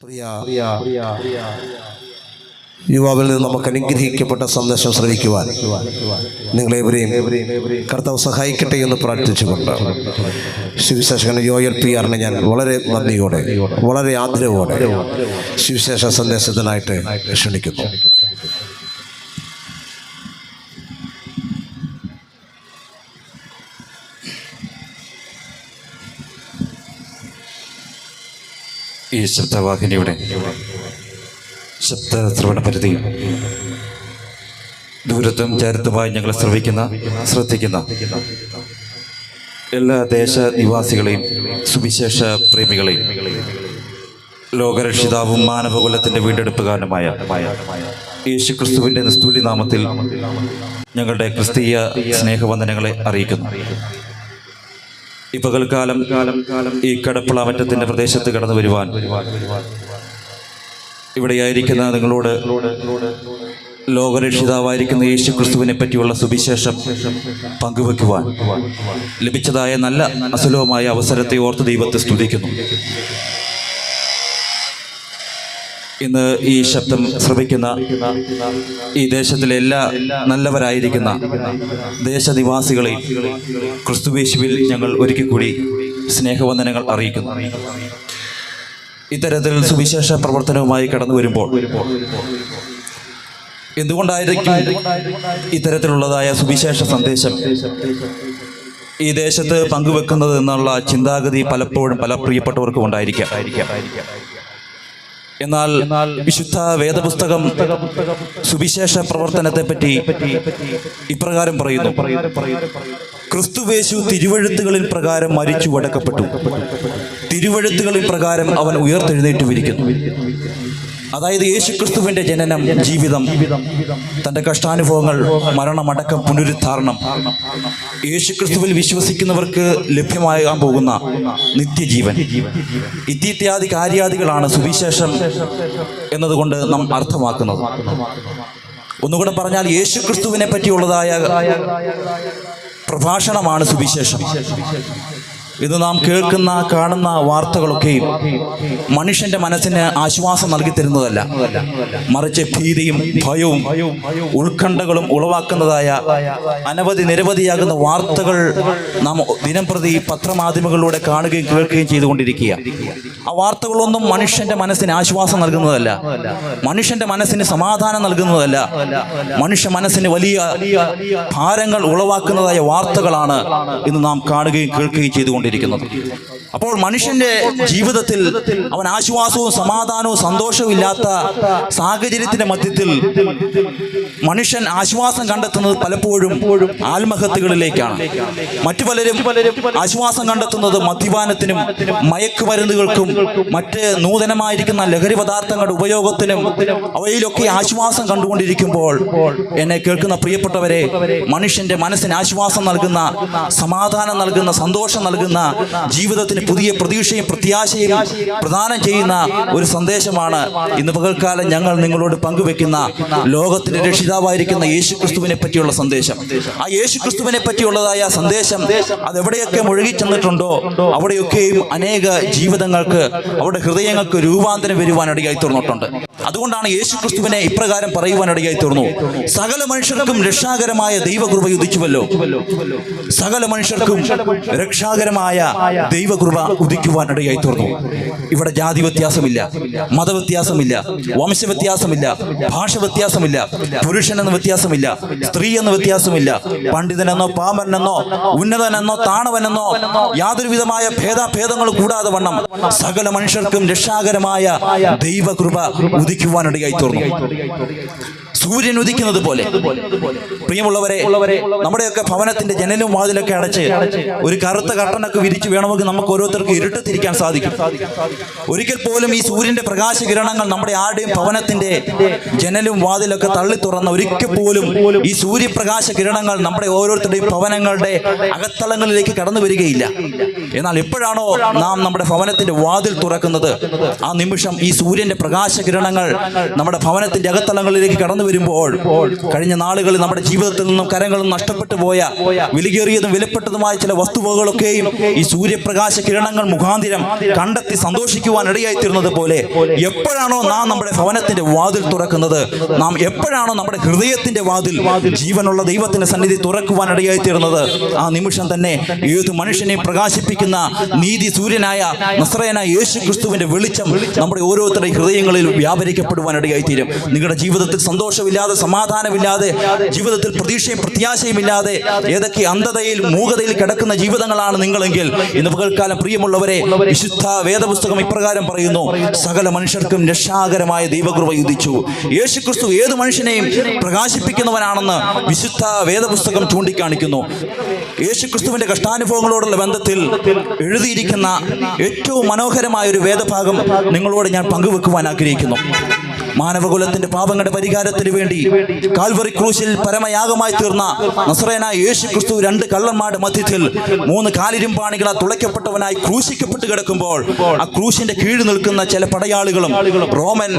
പ്രിയ. യുവാവിൽ നിന്ന് നമുക്ക് അനുഗ്രഹിക്കപ്പെട്ട സന്ദേശം ശ്രവിക്കുവാൻ നിങ്ങളേവരെയും കർത്താവ് സഹായിക്കട്ടെ എന്ന് പ്രാർത്ഥിച്ചുകൊണ്ട് സുവിശേഷകൻ യോയൽ പി ആറിനെ ഞാൻ വളരെ നന്ദിയോടെ വളരെ ആദരവോടെ ശിവശേഷ സന്ദേശത്തിനായിട്ട് ക്ഷണിക്കുന്നു. ഈ ശബ്ദവാഹിനിയുടെ ശബ്ദശ്രവണ പരിധി. ദൂരത്തും ചരിത്രമായി ഞങ്ങളെ ശ്രവിക്കുന്ന ശ്രദ്ധിക്കുന്ന എല്ലാ ദേശ നിവാസികളെയും സുവിശേഷ പ്രേമികളെയും ലോകരക്ഷിതാവും മാനവകുലത്തിന്റെ വീണ്ടെടുപ്പുകാരനുമായ യേശു ക്രിസ്തുവിന്റെ നിസ്തുല്യ നാമത്തിൽ ഞങ്ങളുടെ ക്രിസ്തീയ സ്നേഹവന്ദനങ്ങളെ അറിയിക്കുന്നു. ഈ പകൽക്കാലം ഈ കടപ്പളാമറ്റത്തിന്റെ പ്രദേശത്ത് കടന്നു വരുവാൻ. ഇവിടെയായിരിക്കുന്ന നിങ്ങളോട് ലോകരക്ഷിതാവായിരിക്കുന്ന യേശു ക്രിസ്തുവിനെ പറ്റിയുള്ള സുവിശേഷം പങ്കുവെക്കുവാൻ. ലഭിച്ചതായ നല്ല അസുലഭമായ അവസരത്തെ ഓർത്ത് ദൈവത്തെ സ്തുതിക്കുന്നു. ഇന്ന് ഈ ശബ്ദം ശ്രവിക്കുന്ന ഈ ദേശത്തിലെ എല്ലാ നല്ലവരായിരിക്കുന്ന ദേശനിവാസികളെ ക്രിസ്തുവേശുവിൽ ഞങ്ങൾ ഒരിക്കൽ കൂടി സ്നേഹവന്ദനങ്ങൾ അറിയിക്കുന്നു. ഇത്തരത്തിൽ സുവിശേഷ പ്രവർത്തനവുമായി കടന്നു വരുമ്പോൾ എന്തുകൊണ്ടായിരിക്കും ഇത്തരത്തിലുള്ളതായ സുവിശേഷ സന്ദേശം ഈ ദേശത്ത് പങ്കുവെക്കുന്നത് എന്നുള്ള ചിന്താഗതി പലപ്പോഴും പല പ്രിയപ്പെട്ടവർക്കും ഉണ്ടായിരിക്കാം. എന്നാൽ വിശുദ്ധ വേദപുസ്തകം സുവിശേഷ പ്രവർത്തനത്തെ പറ്റി ഇപ്രകാരം പറയുന്നു. ക്രിസ്തുവേശു തിരുവഴുത്തുകളിൽ പ്രകാരം മരിച്ചു വടക്കപ്പെട്ടു. തിരുവഴുത്തുകളിൽ പ്രകാരം അവൻ ഉയർത്തെഴുന്നേറ്റുമിരിക്കുന്നു. അതായത് യേശു ക്രിസ്തുവിന്റെ ജനനം ജീവിതം തന്റെ കഷ്ടാനുഭവങ്ങൾ മരണമടക്കം പുനരുദ്ധാരണം. യേശു ക്രിസ്തുവിൽ വിശ്വസിക്കുന്നവർക്ക് ലഭ്യമാകാൻ പോകുന്ന നിത്യജീവൻ. ഇത്യാദി കാര്യാദികളാണ് സുവിശേഷം എന്നതുകൊണ്ട് നാം അർത്ഥമാക്കുന്നത്. ഒന്നുകൂടെ പറഞ്ഞാൽ യേശു ക്രിസ്തുവിനെ പറ്റിയുള്ളതായ പ്രഭാഷണമാണ് സുവിശേഷം. ഇത് നാം കേൾക്കുന്ന കാണുന്ന വാർത്തകളൊക്കെയും മനുഷ്യന്റെ മനസ്സിന് ആശ്വാസം നൽകി തരുന്നതല്ല. മറിച്ച് ഭീതിയും ഭയവും ഉത്കണ്ഠകളും ഉളവാക്കുന്നതായ അനവധി നിരവധിയാകുന്ന വാർത്തകൾ നാം ദിനം പ്രതി പത്രമാധ്യമങ്ങളിലൂടെ കാണുകയും കേൾക്കുകയും ചെയ്തുകൊണ്ടിരിക്കുക ആ വാർത്തകളൊന്നും മനുഷ്യന്റെ മനസ്സിന് ആശ്വാസം നൽകുന്നതല്ല. മനുഷ്യന്റെ മനസ്സിന് സമാധാനം നൽകുന്നതല്ല. മനുഷ്യ മനസ്സിന് വലിയ ഭാരങ്ങൾ ഉളവാക്കുന്നതായ വാർത്തകളാണ് ഇന്ന് നാം കാണുകയും കേൾക്കുകയും ചെയ്തുകൊണ്ടിരിക്കുന്നത്. അപ്പോൾ മനുഷ്യന്റെ ജീവിതത്തിൽ അവൻ ആശ്വാസവും സമാധാനവും സന്തോഷവും ഇല്ലാത്ത സാഹചര്യത്തിന്റെ മധ്യത്തിൽ മനുഷ്യൻ ആശ്വാസം കണ്ടെത്തുന്നത് പലപ്പോഴും ആത്മഹത്യകളിലേക്കാണ്. മറ്റു പലരും ആശ്വാസം കണ്ടെത്തുന്നത് മദ്യപാനത്തിനും മയക്കുമരുന്നുകൾക്കും മറ്റ് നൂതനമായിരിക്കുന്ന ലഹരി പദാർത്ഥങ്ങളുടെ ഉപയോഗത്തിനും അവയിലൊക്കെ ആശ്വാസം കണ്ടുകൊണ്ടിരിക്കുമ്പോൾ എന്നെ കേൾക്കുന്ന പ്രിയപ്പെട്ടവരെ മനുഷ്യന്റെ മനസ്സിന് ആശ്വാസം നൽകുന്ന സമാധാനം നൽകുന്ന സന്തോഷം നൽകുന്ന ജീവിതത്തിന് പുതിയ പ്രതീക്ഷയും പ്രത്യാശയും പ്രദാനം ചെയ്യുന്ന ഒരു സന്ദേശമാണ് ഇന്ന് പകൽക്കാലം ഞങ്ങൾ നിങ്ങളോട് പങ്കുവെക്കുന്ന ലോകത്തിന്റെ രക്ഷിതാവായിരിക്കുന്ന യേശു ക്രിസ്തുവിനെ പറ്റിയുള്ള സന്ദേശം. ആ യേശു ക്രിസ്തുവിനെ പറ്റിയുള്ളതായ സന്ദേശം അതെവിടെയൊക്കെ മുഴുകി ചെന്നിട്ടുണ്ടോ അവിടെയൊക്കെയും അനേക ജീവിതങ്ങൾക്ക് അവിടെ ഹൃദയങ്ങൾക്ക് രൂപാന്തരം വരുവാൻ ഇടയായി തീർന്നിട്ടുണ്ട്. അതുകൊണ്ടാണ് യേശു ക്രിസ്തുവിനെ ഇപ്രകാരം പറയുവാൻ ഇടയായി തീർന്നു. സകല മനുഷ്യർക്കും രക്ഷാകരമായ ദൈവകൃപ യുദ്ധിച്ചുവല്ലോ സകല മനുഷ്യർക്കും രക്ഷാകരമായ ദൈവകൃപ ഉദിക്കുവാൻ ഇടയായി തീർന്നു ഇവിടെ ജാതി വ്യത്യാസമില്ല മതവ്യത്യാസമില്ല വംശവ്യത്യാസമില്ല ഭാഷ വ്യത്യാസമില്ല പുരുഷൻ എന്ന വ്യത്യാസമില്ല സ്ത്രീ എന്ന വ്യത്യാസമില്ല പണ്ഡിതനെന്നോ പാമ്പനെന്നോ ഉന്നതനെന്നോ താണവനെന്നോ യാതൊരു വിധമായ ഭേദാഭേദങ്ങൾ കൂടാതെ വണ്ണം സകല മനുഷ്യർക്കും രക്ഷാകരമായ ദൈവകൃപ ഉദിക്കുവാനിടയായി തീർന്നു സൂര്യൻ ഉദിക്കുന്നത് പോലെ. പ്രിയമുള്ളവരെ നമ്മുടെയൊക്കെ ഭവനത്തിന്റെ ജനലും വാതിലൊക്കെ അടച്ച് ഒരു കറുത്ത കട്ടനൊക്കെ വിരിച്ചു വേണമെങ്കിൽ നമുക്ക് ഓരോരുത്തർക്ക് ഇരുട്ടത്തിരിക്കാൻ സാധിക്കും. ഒരിക്കൽ പോലും ഈ സൂര്യന്റെ പ്രകാശ കിരണങ്ങൾ നമ്മുടെ ആരുടെയും ഭവനത്തിന്റെ ജനലും വാതിലൊക്കെ തള്ളി തുറന്ന ഒരിക്കൽ പോലും ഈ സൂര്യപ്രകാശ കിരണങ്ങൾ നമ്മുടെ ഓരോരുത്തരുടെയും ഭവനങ്ങളുടെ അകത്തളങ്ങളിലേക്ക് കടന്നു വരികയില്ല. എന്നാൽ എപ്പോഴാണോ നാം നമ്മുടെ ഭവനത്തിന്റെ വാതിൽ തുറക്കുന്നത് ആ നിമിഷം ഈ സൂര്യന്റെ പ്രകാശ കിരണങ്ങൾ നമ്മുടെ ഭവനത്തിന്റെ അകത്തളങ്ങളിലേക്ക് കടന്നു വരുമ്പോൾ വരുമ്പോൾ കഴിഞ്ഞ നാളുകളിൽ നമ്മുടെ ജീവിതത്തിൽ നിന്നും കരങ്ങളിൽ നിന്നും നഷ്ടപ്പെട്ടു പോയ വിലകേറിയതും വിലപ്പെട്ടതുമായ ചില വസ്തുവകകളൊക്കെയും ഈ സൂര്യപ്രകാശ കിരണങ്ങൾ മുഖാന്തിരം കണ്ടെത്തി സന്തോഷിക്കുവാൻ ഇടയായിത്തീരുന്നത് പോലെ എപ്പോഴാണോ നാം നമ്മുടെ ഭവനത്തിന്റെ വാതിൽ തുറക്കുന്നത് നാം എപ്പോഴാണോ നമ്മുടെ ഹൃദയത്തിന്റെ വാതിൽ ജീവനുള്ള ദൈവത്തിന്റെ സന്നിധി തുറക്കുവാൻ ഇടയായിത്തീരുന്നത് ആ നിമിഷം തന്നെ ഏത് മനുഷ്യനെ പ്രകാശിപ്പിക്കുന്ന നീതി സൂര്യനായ നസ്രയനായ യേശു ക്രിസ്തുവിന്റെ വെളിച്ചം നമ്മുടെ ഓരോരുത്തരുടെ ഹൃദയങ്ങളിൽ വ്യാപരിക്കപ്പെടുവാൻ ഇടയായിത്തീരും. നിങ്ങളുടെ ജീവിതത്തിൽ സന്തോഷമില്ലാതെ സമാധാനമില്ലാതെ ജീവിതത്തിൽ പ്രതീക്ഷയും പ്രത്യാശയും ഇല്ലാതെ ഏതൊക്കെ അന്ധതയിൽ മൂകതയിൽ കിടക്കുന്ന ജീവിതങ്ങളാണ് നിങ്ങളെങ്കിൽ ഇന്ന് പകൽക്കാലം പ്രിയമുള്ളവരെ വിശുദ്ധ വേദപുസ്തകം ഇപ്രകാരം പറയുന്നു സകല മനുഷ്യർക്കും രക്ഷാകരമായ ദൈവകൃപ യുദ്ധിച്ചു യേശു ക്രിസ്തു ഏത് മനുഷ്യനെയും പ്രകാശിപ്പിക്കുന്നവനാണെന്ന് വിശുദ്ധ വേദപുസ്തകം ചൂണ്ടിക്കാണിക്കുന്നു. യേശു ക്രിസ്തുവിന്റെ കഷ്ടാനുഭവങ്ങളോടുള്ള ബന്ധത്തിൽ എഴുതിയിരിക്കുന്ന ഏറ്റവും മനോഹരമായ ഒരു വേദഭാഗം നിങ്ങളോട് ഞാൻ പങ്കുവെക്കുവാൻ ആഗ്രഹിക്കുന്നു. മാനവകുലത്തിന്റെ പാപങ്ങളുടെ പരിഹാരത്തിന് വേണ്ടി കാൽവറി ക്രൂശിൽ പരമയാഗമായി തീർന്ന നസറേനായ യേശു ക്രിസ്തു രണ്ട് കള്ളന്മാരുടെ മധ്യത്തിൽ മൂന്ന് കാലിരുമ്പാണികളാൽ തുളയ്ക്കപ്പെട്ടവനായി ക്രൂശിക്കപ്പെട്ട് കിടക്കുമ്പോൾ ആ ക്രൂശിന്റെ കീഴിൽ നിൽക്കുന്ന ചില പടയാളികളും റോമൻ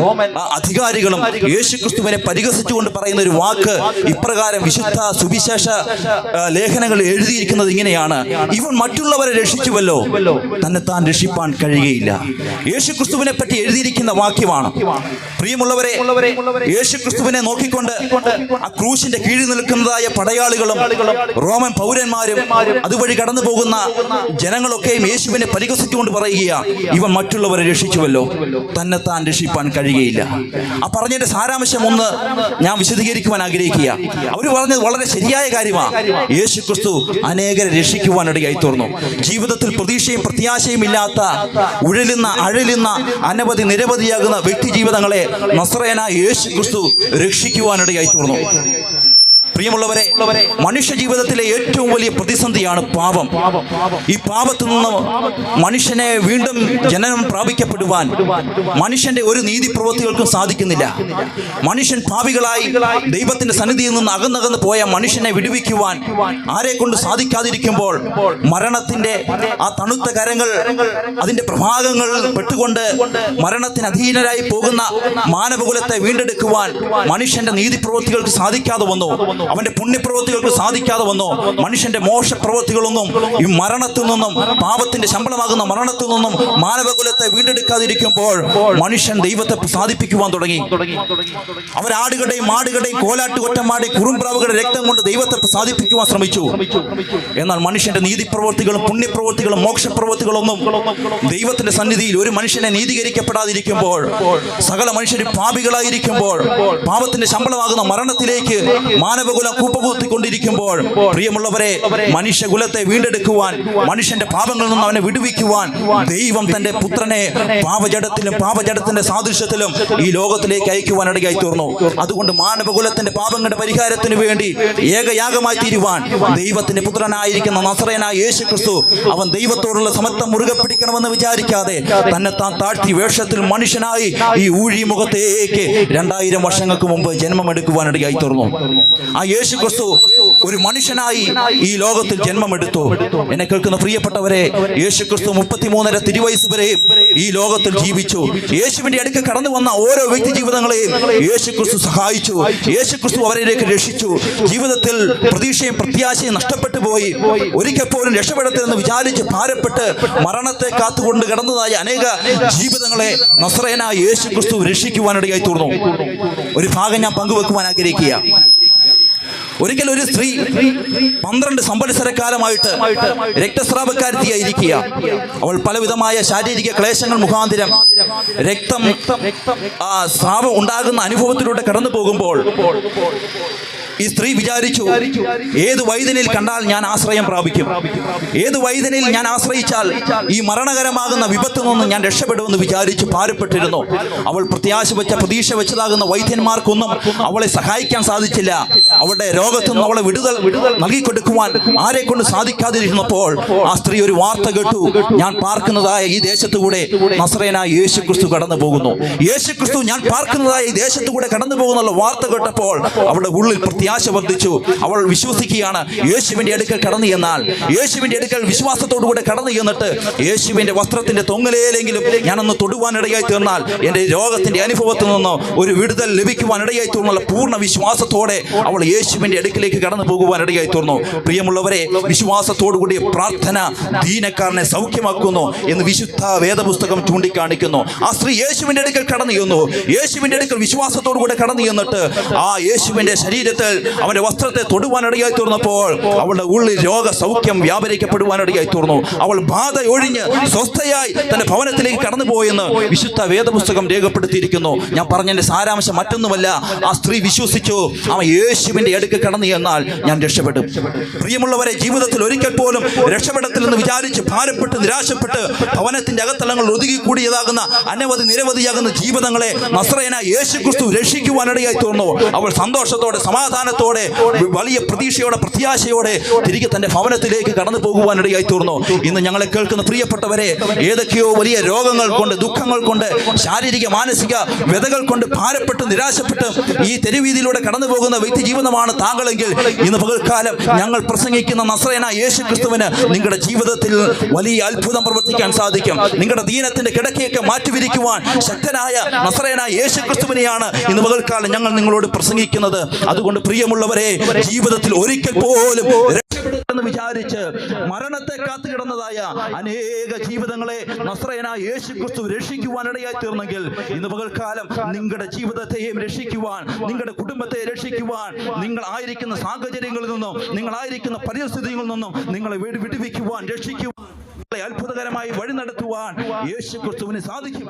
അധികാരികളും യേശു ക്രിസ്തുവിനെ പരിഹസിച്ചുകൊണ്ട് പറയുന്ന ഒരു വാക്ക് ഇപ്രകാരം വിശുദ്ധ സുവിശേഷ ലേഖനങ്ങൾ എഴുതിയിരിക്കുന്നത് ഇങ്ങനെയാണ്. ഇവൻ മറ്റുള്ളവരെ രക്ഷിച്ചുവല്ലോ തന്നെ താൻ രക്ഷിപ്പാൻ കഴിയുകയില്ല. യേശു ക്രിസ്തുവിനെ പറ്റി എഴുതിയിരിക്കുന്ന വാക്യമാണ്. പ്രിയമുള്ളവരെ യേശു ക്രിസ്തുവിനെ നോക്കിക്കൊണ്ട് ആ ക്രൂശിന്റെ കീഴിൽ നിൽക്കുന്നതായ പടയാളികളും റോമൻ പൗരന്മാരും അതുവഴി കടന്നു പോകുന്ന ജനങ്ങളൊക്കെയും യേശുവിനെ പരിഹസിച്ചുകൊണ്ട് പറയുകയാണ് ഇവ മറ്റുള്ളവരെ രക്ഷിച്ചുവല്ലോ തന്നെ താൻ രക്ഷിപ്പാൻ കഴിയുകയില്ല. ആ പറഞ്ഞതിന്റെ സാരാംശം ഒന്ന് ഞാൻ വിശദീകരിക്കുവാൻ ആഗ്രഹിക്കുക അവർ പറഞ്ഞത് വളരെ ശരിയായ കാര്യമാണ് യേശു ക്രിസ്തു അനേകരെ രക്ഷിക്കുവാനിടയായി തീർന്നു. ജീവിതത്തിൽ പ്രതീക്ഷയും പ്രത്യാശയും ഇല്ലാത്ത ഉഴലുന്ന അഴലുന്ന അനവധി നിരവധിയാകുന്ന വ്യക്തി ജീവിതങ്ങളെ നസ്രയനായ യേശു ക്രിസ്തു രക്ഷിക്കുവാനിടയായി തീർന്നു. പ്രിയമുള്ളവരെ മനുഷ്യ ജീവിതത്തിലെ ഏറ്റവും വലിയ പ്രതിസന്ധിയാണ് പാപം. ഈ പാപത്തിൽ നിന്ന് മനുഷ്യനെ വീണ്ടും ജനനം പ്രാപിക്കപ്പെടുവാൻ മനുഷ്യന്റെ ഒരു നീതി പ്രവൃത്തികൾക്കും സാധിക്കുന്നില്ല. മനുഷ്യൻ പാപികളായി ദൈവത്തിന്റെ സന്നിധിയിൽ നിന്ന് അകന്നകന്ന് പോയ മനുഷ്യനെ വിടുവിക്കുവാൻ ആരെ കൊണ്ട് സാധിക്കാതിരിക്കുമ്പോൾ മരണത്തിന്റെ ആ തണുത്ത കരങ്ങൾ അതിന്റെ പ്രഭാഗങ്ങൾ പെട്ടുകൊണ്ട് മരണത്തിന് അധീനരായി പോകുന്ന മാനവകുലത്തെ വീണ്ടെടുക്കുവാൻ മനുഷ്യന്റെ നീതി പ്രവൃത്തികൾക്ക് സാധിക്കാതെ വന്നു. അവന്റെ പുണ്യപ്രവൃത്തികൾക്ക് സാധിക്കാതെ വന്നോ മനുഷ്യന്റെ മോശപ്രവൃത്തികളൊന്നും ഈ മരണത്തിൽ നിന്നും പാപത്തിന്റെ ശമ്പളമാകുന്ന മരണത്തിൽ നിന്നും മാനവകുലത്തെ വീണ്ടെടുക്കാതിരിക്കുമ്പോൾ മനുഷ്യൻ ദൈവത്തെ സാധിപ്പിക്കുവാൻ തുടങ്ങി. അവരാടുകളുടെയും മാടുകളുടെയും കോലാട്ടുകൊറ്റന്മാരുടെയും കുറുംപ്രാവുകളുടെ രക്തം കൊണ്ട് ദൈവത്തെ സാധിപ്പിക്കുവാൻ ശ്രമിച്ചു. എന്നാൽ മനുഷ്യന്റെ നീതിപ്രവൃത്തികളും പുണ്യപ്രവൃത്തികളും മോക്ഷപ്രവൃത്തികളൊന്നും ദൈവത്തിന്റെ സന്നിധിയിൽ ഒരു മനുഷ്യനെ നീതീകരിക്കപ്പെടാതിരിക്കുമ്പോൾ സകല മനുഷ്യരും പാപികളായിരിക്കുമ്പോൾ പാപത്തിന്റെ ശമ്പളമാകുന്ന മരണത്തിലേക്ക് മാനവകുലം കൂപ്പുകൂത്തിക്കൊണ്ടിരിക്കുമ്പോൾ പ്രിയമുള്ളവരെ മനുഷ്യകുലത്തെ വീണ്ടെടുക്കുവാൻ മനുഷ്യന്റെ പാപങ്ങളിൽ നിന്ന് അവനെ വിടുവിക്കുവാൻ ദൈവം തന്റെ പുത്രനെ പാപജടത്തിലും പാപജടത്തിന്റെ സാദൃശ്യത്തിലും ഈ ലോകത്തിലേക്ക് അയക്കുവാൻ ഇടയായി തീർന്നു. അതുകൊണ്ട് മാനവകുലത്തിന്റെ പാപങ്ങളുടെ പരിഹാരത്തിന് വേണ്ടി ഏകയാഗമായി തീരുവാൻ ദൈവത്തിന്റെ പുത്രനായിരിക്കുന്ന നസറയനായ യേശു ക്രിസ്തു അവൻ ദൈവത്തോടുള്ള സമത്വം മുറുകെ പിടിക്കണമെന്ന് വിചാരിക്കാതെ തന്നെ താൻ താഴ്ത്തി വേഷത്തിൽ മനുഷ്യനായി ഈ ഊഴി മുഖത്തേക്ക് രണ്ടായിരം വർഷങ്ങൾക്ക് മുമ്പ് ജന്മമെടുക്കുവാനിടയായി തീർന്നു. ആ യേശു ക്രിസ്തു ഒരു മനുഷ്യനായി ഈ ലോകത്തിൽ ജന്മമെടുത്തു. എന്നെ കേൾക്കുന്ന പ്രിയപ്പെട്ടവരെ യേശു ക്രിസ്തു മുപ്പത്തിമൂന്നര തിരുവയസ് വരെയും ഈ ലോകത്തിൽ ജീവിച്ചു. യേശുവിന്റെ അടുക്കൽ കടന്നു വന്ന ഓരോ വ്യക്തി ജീവിതങ്ങളെയും യേശു ക്രിസ്തു സഹായിച്ചു. യേശു ക്രിസ്തു അവരിലേക്ക് രക്ഷിച്ചു. ജീവിതത്തിൽ പ്രതീക്ഷയും പ്രത്യാശയും നഷ്ടപ്പെട്ടു പോയി. ഒരിക്കൽ പോലും രക്ഷപ്പെടത്തില്ലെന്ന് വിചാരിച്ച് ഭാരപ്പെട്ട് മരണത്തെ കാത്തുകൊണ്ട് കിടന്നതായ അനേക ജീവിതങ്ങളെ നസ്രേന യേശു ക്രിസ്തു രക്ഷിക്കുവാനിടയായി തീർന്നു. ഒരു ഭാഗം ഞാൻ പങ്കുവെക്കുവാൻ ആഗ്രഹിക്കുക ഒരിക്കൽ ഒരു സ്ത്രീ പന്ത്രണ്ട് സംവത്സരക്കാലമായിട്ട് രക്തസ്രാവക്കാരത്തിയായിരിക്കുക അവൾ പലവിധമായ ശാരീരിക ക്ലേശങ്ങൾ മുഖാന്തരം രക്തം ആ സ്രാവം ഉണ്ടാകുന്ന അനുഭവത്തിലൂടെ കടന്നു പോകുമ്പോൾ ഈ സ്ത്രീ വിചാരിച്ചു ഏത് വൈദ്യനിൽ കണ്ടാൽ ഞാൻ ആശ്രയം പ്രാപിക്കും? ഏത് വൈദ്യനിൽ ഞാൻ ആശ്രയിച്ചാൽ ഈ മരണകരമാകുന്ന വിപത്തിൽ നിന്ന് ഞാൻ രക്ഷപ്പെടുമെന്ന് വിചാരിച്ച് ഭാരപ്പെട്ടിരുന്നു. അവൾ പ്രത്യാശ വെച്ച പ്രതീക്ഷ വെച്ചതാകുന്ന വൈദ്യന്മാർക്കൊന്നും അവളെ സഹായിക്കാൻ സാധിച്ചില്ല. അവളുടെ രോഗ രോഗത്തിൽ നിന്ന് അവളെ വിടുതൽ നൽകിക്കൊടുക്കുവാൻ ആരെ കൊണ്ട് സാധിക്കാതിരുന്നപ്പോൾ ആ സ്ത്രീ ഒരു വാർത്ത കേട്ടു. ഞാൻ പാർക്കുന്നതായ ഈ ദേശത്തുകൂടെ നസ്രേനായി യേശു ക്രിസ്തു കടന്നു പോകുന്നു യേശു ക്രിസ്തു ഞാൻ പാർക്കുന്നതായ ഈ ദേശത്തുകൂടെ കടന്നു പോകുന്നുള്ള വാർത്ത കേട്ടപ്പോൾ അവളുടെ ഉള്ളിൽ പ്രത്യാശ വർദ്ധിച്ചു. അവൾ വിശ്വസിക്കുകയാണ് യേശുവിന്റെ അടുക്കൽ കടന്നു എന്നാൽ യേശുവിന്റെ അടുക്കൽ വിശ്വാസത്തോടുകൂടെ കടന്നു ചെന്നിട്ട് യേശുവിന്റെ വസ്ത്രത്തിന്റെ തൊങ്ങലേലെങ്കിലും ഞാനൊന്ന് തൊടുവാനിടയായി തീർന്നാൽ എന്റെ രോഗത്തിന്റെ അനുഭവത്തിൽ നിന്ന് ഒരു വിടുതൽ ലഭിക്കുവാനിടയായി തീർന്നുള്ള പൂർണ വിശ്വാസത്തോടെ അവൾ യേശുവിന്റെ അടുക്കിലേക്ക് കടന്നു പോകുവാൻ ഇടയായി തീർന്നു. പ്രിയമുള്ളവരെ വിശ്വാസത്തോടുകൂടി പ്രാർത്ഥന ദീനക്കാരനെ സൗഖ്യമാക്കുന്നു എന്ന് വിശുദ്ധ വേദപുസ്തകം ചൂണ്ടിക്കാണിക്കുന്നു. ആ സ്ത്രീ യേശുവിന്റെ അടുക്കൽ കടന്നു ചെന്നു. യേശുവിന്റെ അടുക്കൽ വിശ്വാസത്തോടുകൂടെ കടന്നു ചെന്നിട്ട് ആ യേശുവിന്റെ ശരീരത്തിൽ അവന്റെ വസ്ത്രത്തെ തൊടുവാൻ ഇടയായി തീർന്നപ്പോൾ അവളുടെ ഉള്ളിൽ രോഗ സൗഖ്യം വ്യാപരിക്കപ്പെടുവാനിടയായി തീർന്നു. അവൾ ബാധ ഒഴിഞ്ഞ് സ്വസ്ഥയായി തന്റെ ഭവനത്തിലേക്ക് കടന്നുപോയെന്ന് വിശുദ്ധ വേദപുസ്തകം രേഖപ്പെടുത്തിയിരിക്കുന്നു. ഞാൻ പറഞ്ഞതിന്റെ സാരാംശം മറ്റൊന്നുമല്ല. ആ സ്ത്രീ വിശ്വസിച്ചു. അവൻ യേശുവിന്റെ അടുക്ക് കടന്നു എന്നാൽ ഞാൻ രക്ഷപ്പെടും. പ്രിയമുള്ളവരെ ജീവിതത്തിൽ ഒരിക്കൽ പോലും രക്ഷപ്പെടത്തില്ലെന്ന് വിചാരിച്ച് ഭാരപ്പെട്ട് നിരാശപ്പെട്ട് ഭവനത്തിന്റെ അകത്തലങ്ങൾ ഒതുങ്ങിക്കൂടിയതാകുന്ന അനവധി നിരവധിയാകുന്ന ജീവിതങ്ങളെ നസ്രയന യേശു ക്രിസ്തു രക്ഷിക്കുവാനിടയായി തോന്നുന്നു അവൾ സന്തോഷത്തോടെ സമാധാനത്തോടെ വലിയ പ്രതീക്ഷയോടെ പ്രത്യാശയോടെ തിരികെ തന്റെ ഭവനത്തിലേക്ക് കടന്നു പോകുവാനിടയായി തീർന്നു. ഇന്ന് ഞങ്ങളെ കേൾക്കുന്ന പ്രിയപ്പെട്ടവരെ ഏതൊക്കെയോ വലിയ രോഗങ്ങൾ കൊണ്ട് ദുഃഖങ്ങൾ കൊണ്ട് ശാരീരിക മാനസിക വ്യതകൾ കൊണ്ട് ഭാരപ്പെട്ട് നിരാശപ്പെട്ട് ഈ തെരുവീതിയിലൂടെ കടന്നു പോകുന്ന വ്യക്തി ജീവിതമാണ് താങ്കളെങ്കിൽ ഇന്ന് പകൽക്കാലം ഞങ്ങൾ പ്രസംഗിക്കുന്ന നസ്രേന യേശു ക്രിസ്തുവിന് നിങ്ങളുടെ ജീവിതത്തിൽ വലിയ അത്ഭുതം പ്രവർത്തിക്കാൻ സാധിക്കും. നിങ്ങളുടെ ദീനത്തിന്റെ കിടക്കയൊക്കെ മാറ്റിവിരിക്കുവാൻ ശക്തനായ നസ്രേന യേശു ക്രിസ്തുവിനെയാണ് ഇന്ന് പകൽക്കാലം ഞങ്ങൾ നിങ്ങളോട് പ്രസംഗിക്കുന്നത്. അതുകൊണ്ട് പ്രിയമുള്ളവരെ ജീവിതത്തിൽ ഒരിക്കൽ പോലും രക്ഷപ്പെടുമെന്ന് വിചാരിച്ച് മരണത്തെ കാത്തു കിടന്നതായ അനേക ജീവിതങ്ങളെ നസ്രയനായ യേശു ക്രിസ്തു രക്ഷിക്കുവാനിടയായി തീർന്നെങ്കിൽ ഇന്ന് പകൽക്കാലം നിങ്ങളുടെ ജീവിതത്തെയും രക്ഷിക്കുവാൻ നിങ്ങളുടെ കുടുംബത്തെ രക്ഷിക്കുവാൻ നിങ്ങൾ ആയിരിക്കുന്ന സാഹചര്യങ്ങളിൽ നിന്നും നിങ്ങളായിരിക്കുന്ന പരിസ്ഥിതികളിൽ നിന്നും നിങ്ങളെ വീട് വിടുവിക്കുവാൻ രക്ഷിക്കുവാൻ അത്ഭുതകരമായി വഴി നടത്തുവാൻ യേശു ക്രിസ്തുവിന് സാധിക്കും.